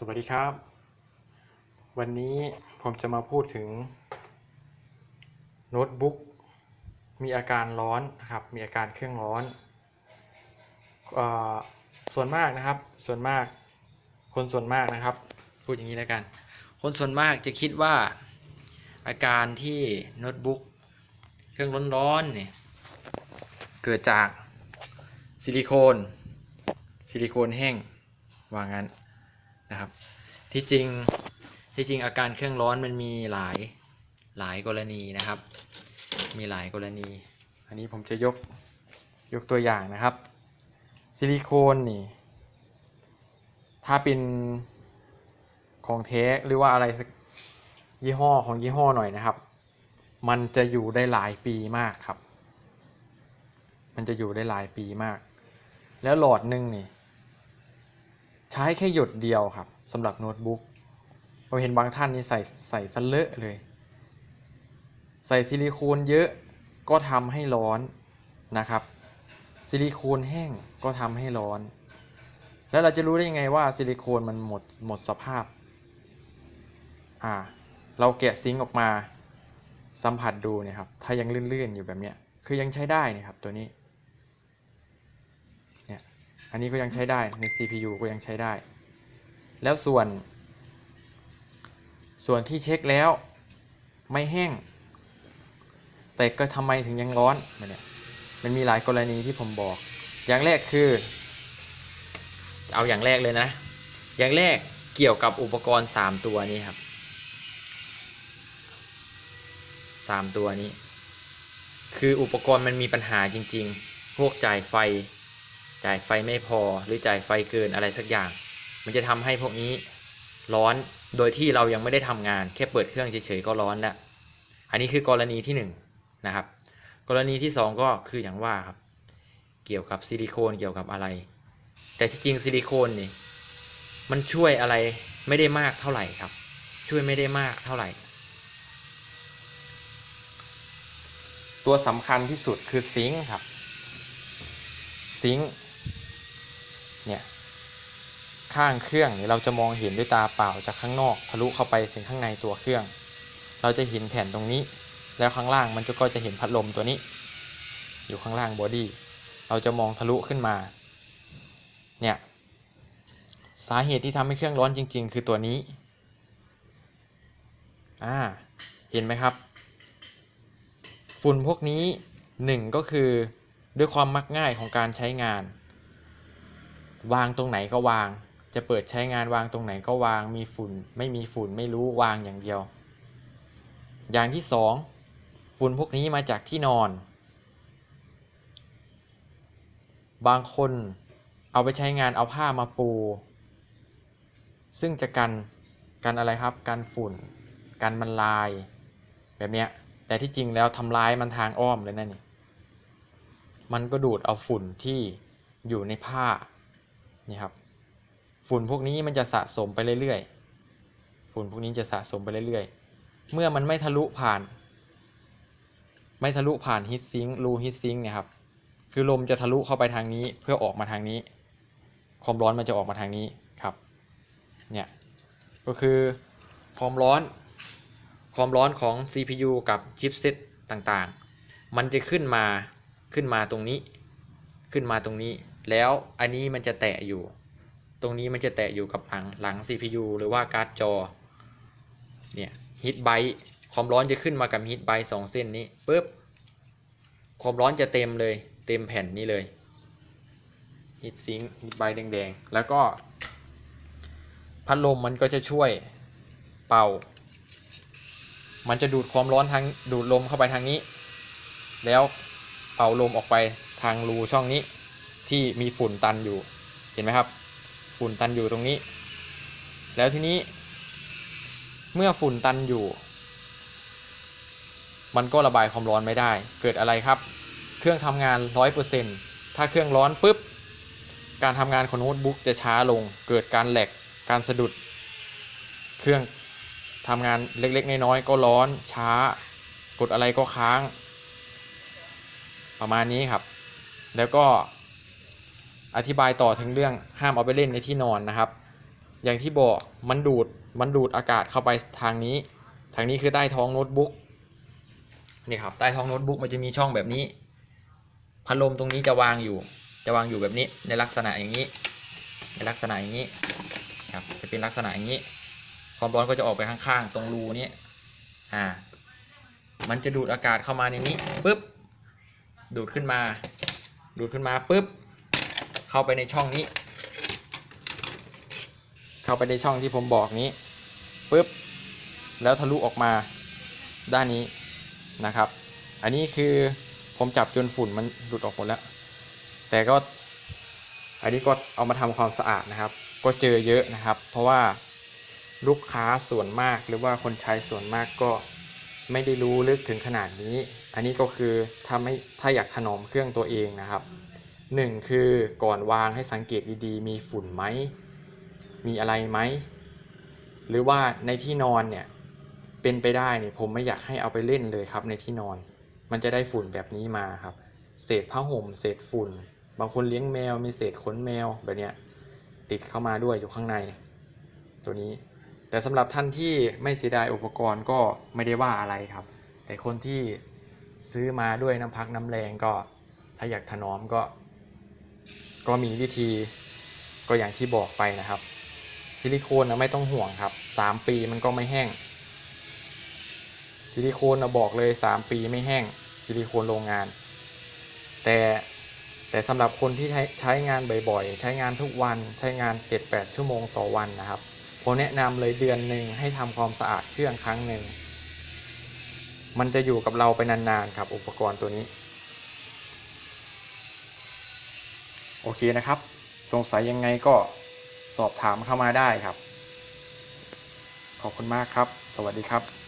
สวัสดีครับ วันนี้ผมจะมาพูดถึง โน้ตบุ๊กมีอาการร้อนนะครับ มีอาการเครื่องร้อนเอ่อส่วนมากนะครับ ส่วนมาก คนส่วนมากนะครับ พูดอย่างนี้แล้วกัน คนส่วนมากจะคิดว่าอาการที่โน้ตบุ๊กเครื่องร้อนๆเนี่ยเกิดจากซิลิโคน ซิลิโคนแห้งว่างั้น นะครับ ที่จริงที่จริงอาการเครื่องร้อนมันมีหลายหลายกรณีนะครับ มีหลายกรณี อันนี้ผมจะยกยกตัวอย่างนะครับ ซิลิโคนนี่ ถ้าเป็นของเทสหรือว่าอะไรสักยี่ห้อของยี่ห้อหน่อยนะครับ มันจะอยู่ได้หลายปีมากครับ มันจะอยู่ได้หลายปีมาก แล้วหลอดหนึ่งนี่ ใช้แค่หยดเดียวครับสำหรับโน้ตบุ๊กผมเห็นบางท่านนี่ใส่ใส่สเลอะเลย ใส่ซิลิโคนเยอะก็ทำให้ร้อนนะครับ ซิลิโคนแห้งก็ทำให้ร้อน แล้วเราจะรู้ได้ยังไงว่าซิลิโคนมันหมดหมดสภาพอ่าเราแกะซิงออกมาสัมผัสดูนี่ยครับ ถ้ายังลื่นๆอยู่แบบเนี้ย คือยังใช้ได้นะครับตัวนี้ อันนี้ก็ยังใช้ได้ใน CPU ก็ยังใช้ได้ แล้วส่วน ส่วนที่เช็คแล้วไม่แห้ง แต่ก็ทำไมถึงยังร้อนมันเนี่ยมันมีหลายกรณีที่ผมบอก อย่างแรกคือ เอาอย่างแรกเลยนะ อย่างแรกเกี่ยวกับอุปกรณ์ 3 ตัวนี้ครับ3ตัวนี้ คืออุปกรณ์มันมีปัญหาจริง ๆ พวกจ่ายไฟ จ่ายไฟไม่พอหรือจ่ายไฟเกินอะไรสักอย่าง มันจะทำให้พวกนี้ร้อนโดยที่เรายังไม่ได้ทำงาน แค่เปิดเครื่องเฉยๆก็ร้อนแล้ว อันนี้คือกรณีที่1นงนะครับ กรณีที่ 2 ก็คืออย่างว่าครับ เกี่ยวกับซิลิโคนเกี่ยวกับอะไร แต่ที่จริงซิลิโคนนี่มันช่วยอะไรไม่ได้มากเท่าไหร่ครับ ช่วยไม่ได้มากเท่าไหร่ ตัวสำคัญที่สุดคือซิงค์ครับซิงค์ เนี่ยข้างเครื่องเนี่ยเราจะมองเห็นด้วยตาเปล่าจากข้างนอกทะลุเข้าไปถึงข้างในตัวเครื่อง เราจะเห็นแผ่นตรงนี้ แล้วข้างล่างมันก็จะเห็นพัดลมตัวนี้ อยู่ข้างล่างบอดี้เราจะมองทะลุขึ้นมาเนี่ยสาเหตุที่ทำให้เครื่องร้อนจริง ๆ คือตัวนี้อ่าเห็นไหมครับ ฝุ่นพวกนี้หนึ่งก็คือด้วยความมักง่ายของการใช้งาน วางตรงไหนก็วาง จะเปิดใช้งานวางตรงไหนก็วาง มีฝุ่น ไม่มีฝุ่นไม่รู้วางอย่างเดียว อย่างที่สองฝุ่นพวกนี้มาจากที่นอน บางคนเอาไปใช้งานเอาผ้ามาปู ซึ่งจะกันกันอะไรครับ กันฝุ่น กันมันลาย แบบเนี้ย แต่ที่จริงแล้วทำร้ายมันทางอ้อมเลยนั่นนี่ มันก็ดูดเอาฝุ่นที่อยู่ในผ้า นี่ครับฝุ่นพวกนี้มันจะสะสมไปเรื่อยๆ ฝุ่นพวกนี้จะสะสมไปเรื่อยๆ เมื่อมันไม่ทะลุผ่าน ไม่ทะลุผ่านฮีทซิงค์รูฮีทซิงค์เนี่ยครับ คือลมจะทะลุเข้าไปทางนี้เพื่อออกมาทางนี้ ความร้อนมันจะออกมาทางนี้ครับ เนี่ย ก็คือความร้อน ความร้อนของ CPU กับชิปเซตต่างๆ มันจะขึ้นมา ขึ้นมาตรงนี้ ขึ้นมาตรงนี้ แล้วอันนี้มันจะแตะอยู่ ตรงนี้มันจะแตะอยู่กับหลังหลัง CPU หรือว่าการ์ดจอ เนี่ยฮิตไบต์ความร้อนจะขึ้นมากับฮิตไบต์สองเส้นนี้ปุ๊บ ความร้อนจะเต็มเลย เต็มแผ่นนี้เลยฮิตซิงฮิตไบต์แดงๆ แล้วก็พัดลมมันก็จะช่วยเป่า มันจะดูดความร้อนทางดูดลมเข้าไปทางนี้ แล้วเป่าลมออกไปทางรูช่องนี้ ที่มีฝุ่นตันอยู่เห็นไหมครับ ฝุ่นตันอยู่ตรงนี้ แล้วทีนี้ เมื่อฝุ่นตันอยู่ มันก็ระบายความร้อนไม่ได้ เกิดอะไรครับ เครื่องทำงาน 100%ถ้าเครื่องร้อนปุ๊บการทำงานของโน้ตบุ๊กจะช้าลง เกิดการแหลกการสะดุด เครื่องทำงานเล็กๆ น้อยๆก็ร้อนช้า กดอะไรก็ค้าง ประมาณนี้ครับ แล้วก็ อธิบายต่อถึงเรื่องห้ามเอาไปเล่นในที่นอนนะครับ อย่างที่บอกมันดูดมันดูดอากาศเข้าไปทางนี้ ทางนี้คือใต้ท้องโน้ตบุ๊กนี่ครับใต้ท้องโน้ตบุ๊กมันจะมีช่องแบบนี้ พัดลมตรงนี้จะวางอยู่ จะวางอยู่แบบนี้ในลักษณะอย่างนี้ ในลักษณะอย่างนี้ครับจะเป็นลักษณะอย่างนี้ ความร้อนก็จะออกไปข้างๆ ตรงรูนี้อ่ามันจะดูดอากาศเข้ามาในนี้ปุ๊บดูดขึ้นมา ดูดขึ้นมาปุ๊บ เข้าไปในช่องนี้ เข้าไปในช่องที่ผมบอกนี้ปุ๊บแล้วทะลุออกมาด้านนี้นะครับ อันนี้คือผมจับจนฝุ่นมันหลุดออกหมดแล้ว แต่ก็อันนี้ก็เอามาทำความสะอาดนะครับ ก็เจอเยอะนะครับ เพราะว่าลูกค้าส่วนมากหรือว่าคนใช้ส่วนมากก็ไม่ได้รู้ลึกถึงขนาดนี้ อันนี้ก็คือถ้าไม่ถ้าอยากถนอมเครื่องตัวเองนะครับ หนึ่งคือก่อนวางให้สังเกตดีๆ มีฝุ่นไหม มีอะไรไหม หรือว่าในที่นอนเนี่ย เป็นไปได้เนี่ยผมไม่อยากให้เอาไปเล่นเลยครับในที่นอน มันจะได้ฝุ่นแบบนี้มาครับ เศษผ้าห่ม เศษฝุ่น บางคนเลี้ยงแมว มีเศษขนแมวแบบเนี้ยติดเข้ามาด้วยอยู่ข้างใน ตัวนี้ แต่สำหรับท่านที่ไม่เสียดายอุปกรณ์ก็ไม่ได้ว่าอะไรครับ แต่คนที่ซื้อมาด้วยน้ำพักน้ำแรงก็ถ้าอยากถนอมก็ ก็มีวิธีก็อย่างที่บอกไปนะครับ ซิลิโคนนะไม่ต้องห่วงครับ 3 ปีมันก็ไม่แห้ง ซิลิโคนนะบอกเลย 3 ปีไม่แห้งซิลิโคนโรงงาน แต่แต่สำหรับคนที่ใช้ใช้งานบ่อยๆ ใช้งานทุกวันใช้งาน 7-8 ชั่วโมงต่อวันนะครับผมแนะนำเลยเดือนหนึ่งให้ทำความสะอาดเครื่องครั้งหนึ่ง มันจะอยู่กับเราไปนานๆครับอุปกรณ์ตัวนี้ โอเคนะครับ สงสัยยังไงก็สอบถามเข้ามาได้ครับ ขอบคุณมากครับ สวัสดีครับ